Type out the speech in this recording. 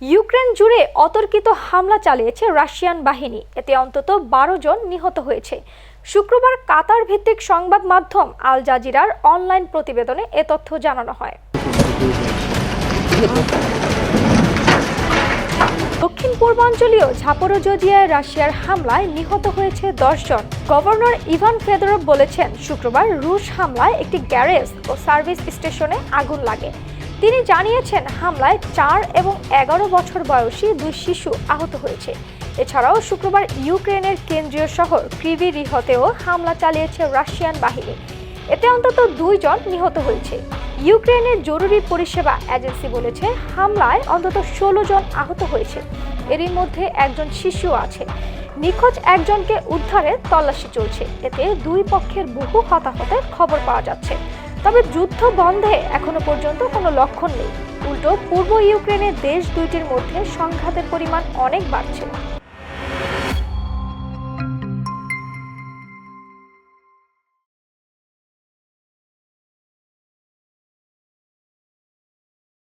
Ukraine জুড়ে অতর্কিত হামলা চালিয়েছে রাশিয়ান বাহিনী। এতে অন্তত বারো জন নিহত হয়েছে। শুক্রবার কাতার ভিত্তিক সংবাদ মাধ্যম আল জাজিরার অনলাইন প্রতিবেদনে এ তথ্য জানানো হয়। দক্ষিণ পূর্বাঞ্চলীয় ঝাপরোজজিয়ায় রাশিয়ার হামলায় নিহত হয়েছে দশজন গভর্নর ইভান ফেদরভ বলেছেন, শুক্রবার রুশ হামলায় একটি গ্যারেজ ও সার্ভিস স্টেশনে আগুন লাগে। তিনি জানিয়েছেন, হামলায় চার এবং এগারো বছর বয়সী দুই শিশু আহত হয়েছে। এছাড়াও শুক্রবার ইউক্রেনের কেন্দ্রীয় শহর ক্রিভি রিহতেও হামলা চালিয়েছে রাশিয়ান বাহিনী। এতে অন্তত দুইজন নিহত হয়েছে। ইউক্রেনের জরুরি পরিষেবা এজেন্সি বলেছে, হামলায় অন্তত ষোলো জন আহত হয়েছে। এরই মধ্যে একজন শিশু আছে। নিখোঁজ একজনকে উদ্ধারে তল্লাশি চলছে। এতে দুই পক্ষের বহু হতাহতের খবর পাওয়া যাচ্ছে। তবে যুদ্ধ বন্ধে এখনও পর্যন্ত কোনো লক্ষণ নেই। উল্টো পূর্ব ইউক্রেনের দেশ দুইটির মধ্যে সংঘাতের পরিমাণ অনেক বাড়ছে